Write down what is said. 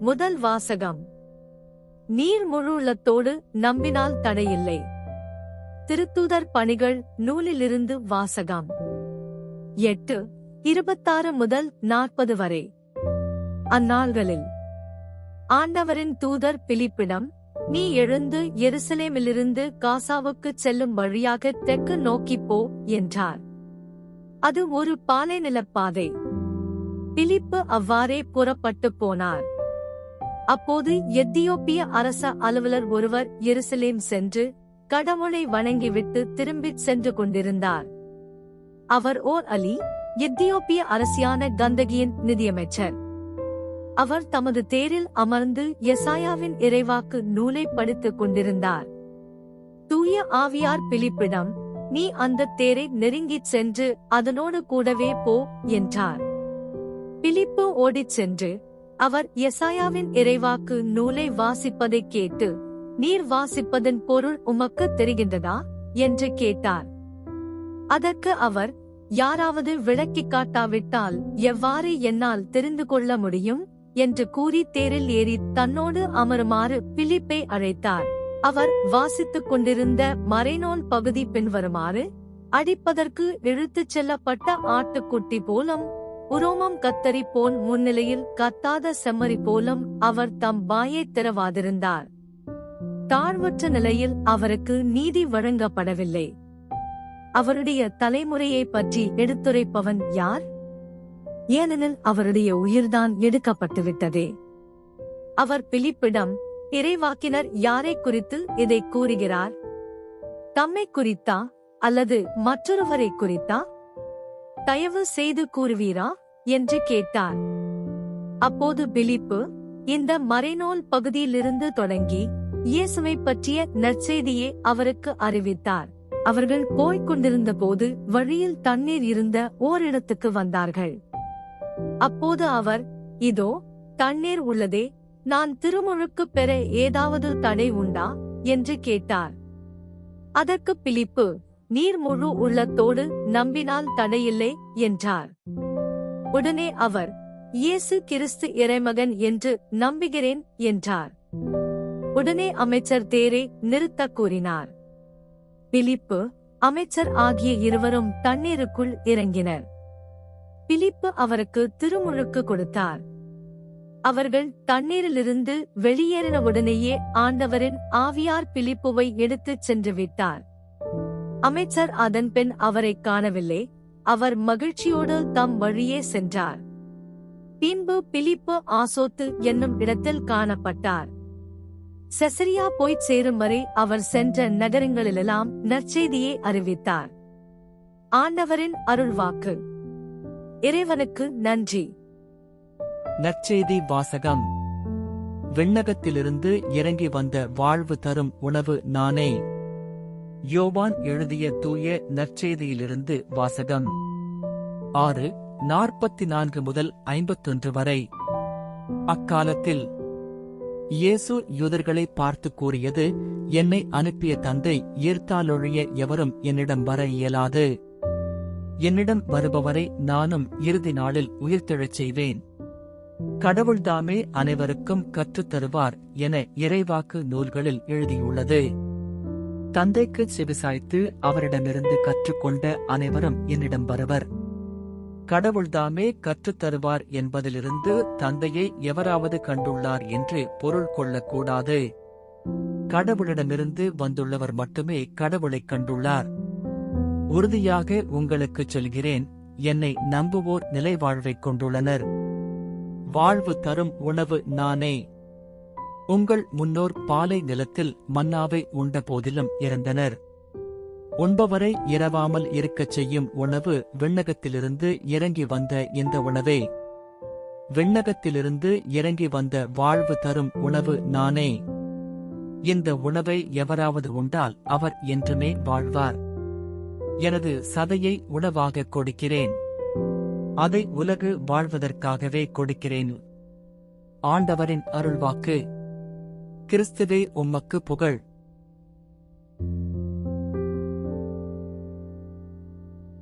முதல் வாசகம். நீர் முழுள்ளத்தோடு நம்பினால் தடையில்லை. திருத்தூதர் பணிகள் நூலிலிருந்து வாசகம். எட்டு இருபத்தாறு முதல் நாற்பது வரை. அந்நாள்களில். ஆண்டவரின் தூதர் பிலிப்பிடம் நீ எழுந்து எருசலேமிலிருந்து காசாவுக்குச் செல்லும் வழியாக தெற்கு நோக்கிப் போ என்றார். அது ஒரு பாலை பாதை. பிலிப்பு அவ்வாறே புறப்பட்டுப் போனார். அப்போது எத்தியோப்பிய அரச அலுவலர் ஒருவர் எருசலேம் சென்று கடவுளை வணங்கிவிட்டு திரும்பிச் சென்று கொண்டிருந்தார். அவர் ஓர் அலி எத்தியோப்பிய அரசியான கந்தகியின் நிதியமைச்சர். அவர் தமது தேரில் அமர்ந்து எசாயாவின் இறைவாக்கு நூலை படித்துக் கொண்டிருந்தார். தூய ஆவியார் பிலிப்பிடம் நீ அந்த தேரை நெருங்கிச் சென்று அதனோடு கூடவே போ என்றார். பிலிப்பு ஓடிச் சென்று அவர் எசாயாவின் இறைவாக்கு நூலை வாசிப்பதைக் கேட்டு நீர் வாசிப்பதன் பொருள் உமக்கு தெரிகின்றதா? என்று கேட்டார். அதற்கு அவர் யாராவது விளக்கிக் காட்டாவிட்டால் எவ்வாறு என்னால் தெரிந்து கொள்ள முடியும்? என்று கூறி தேரில் ஏறி தன்னோடு அமருமாறு பிலிப்பை அழைத்தார். அவர் வாசித்துக் கொண்டிருந்த மறைநூல் பகுதி பின்வருமாறு அடிப்பதற்கு இழுத்துச் செல்லப்பட்ட ஆட்டுக்குட்டி போலும் உரோமம் கத்தரி போன் முன்னிலையில் கத்தாத செம்மறி போலும் அவர் தம் வாயை திறவாதிருந்தார். தாழ்வற்ற நிலையில் அவருக்கு நீதி வழங்கப்படவில்லை. அவருடைய தலைமுறையை பற்றி எடுத்துரைப்பவன் யார்? ஏனெனில் அவருடைய உயிர்தான் எடுக்கப்பட்டுவிட்டதே. அவர் பிலிப்பிடம் இறைவாக்கினர் யாரை குறித்து இதை கூறுகிறார்? தம்மை குறித்தா அல்லது மற்றொருவரை குறித்தா? தயவு செய்து கூறுவீரா? என்று கேட்டார். அப்போது பிலிப்பு இந்த மறைநூல் பகுதியிலிருந்து தொடங்கி இயேசுவை பற்றிய நற்செய்தியை அவருக்கு அறிவித்தார். அவர்கள் போய்க் கொண்டிருந்த போது வழியில் தண்ணீர் இருந்த ஓரிடத்துக்கு வந்தார்கள். அப்போது அவர் இதோ தண்ணீர் உள்ளதே நான் திருமுழுக்கு பெற ஏதாவது தடை உண்டா? என்று கேட்டார். அதற்கு பிலிப்பு நீர் முழு உள்ளத்தோடு நம்பினால் தடையில்லை என்றார். உடனே அவர் இயேசு கிறிஸ்து இறைமகன் என்று நம்புகிறேன் என்றார். உடனே அமைச்சர் தேரே நிறுத்தக் கூறினார். பிலிப்பு அமைச்சர் ஆகிய இருவரும் தண்ணீருக்குள் இறங்கினர். பிலிப்பு அவருக்கு திருமுழுக்கு கொடுத்தார். அவர்கள் தண்ணீரிலிருந்து வெளியேறினவுடனேயே ஆண்டவரின் ஆவியார் பிலிப்புவை எடுத்துச் சென்று விட்டார். அமைச்சர் அதன் பின் அவரை காணவில்லை. அவர் மகிழ்ச்சியோடு தம் வழியே சென்றார். பின்பு பிலிப்பு ஆசோத்து என்னும் இடத்தில் காணப்பட்டார். செசரியா போய்ச் சேரும் வரை அவர் சென்ற நகரங்களிலெல்லாம் நற்செய்தியை அறிவித்தார். ஆண்டவரின் அருள்வாக்கு. இறைவனுக்கு நன்றி. நற்செய்தி வாசகம். விண்ணகத்திலிருந்து இறங்கி வந்த வாழ்வு தரும் உணவு நானே. யோவான் எழுதிய தூய நற்செய்தியிலிருந்து வாசகம். ஆறு நாற்பத்தி நான்கு முதல் ஐம்பத்தொன்று வரை. அக்காலத்தில் இயேசு யூதர்களை பார்த்து கூறியது என்னை அனுப்பிய தந்தை ஈர்த்தாலொழிய எவரும் என்னிடம் வர இயலாது. என்னிடம் வருபவரை நானும் இறுதி நாளில் உயிர்த்தெழச் செய்வேன். கடவுள்தாமே அனைவருக்கும் கற்றுத் தருவார் என இறைவாக்கு நூல்களில் எழுதியுள்ளது. தந்தைக்கு செவிசாய்த்து அவரிடமிருந்து கற்றுக்கொண்ட அனைவரும் என்னிடம் வருவர். கடவுள்தாமே கற்றுத் தருவார் என்பதிலிருந்து தந்தையை எவராவது கண்டுள்ளார் என்று பொருள் கொள்ளக்கூடாது. கடவுளிடமிருந்து வந்துள்ளவர் மட்டுமே கடவுளைக் கண்டுள்ளார். உறுதியாக உங்களுக்குச் சொல்கிறேன் என்னை நம்புவோர் நிலைவாழ்வைக் கொண்டுள்ளனர். வாழ்வு தரும் உணவு நானே. உங்கள் முன்னோர் பாலை நிலத்தில் மன்னாவை உண்ட போதிலும் இறந்தனர். உண்பவரை இரவாமல் இருக்கச் செய்யும் உணவு விண்ணகத்திலிருந்து இறங்கி வந்த இந்த உணவே. விண்ணகத்திலிருந்து இறங்கி வந்த வாழ்வு தரும் உணவு நானே. இந்த உணவை எவராவது உண்டால் அவர் என்றுமே வாழ்வார். எனது சதையை உணவாகக் கொடுக்கிறேன். அதை உலகு வாழ்வதற்காகவே கொடுக்கிறேன். ஆண்டவரின் அருள்வாக்கு. கிறிஸ்துவே உம்மக்கு புகழ்.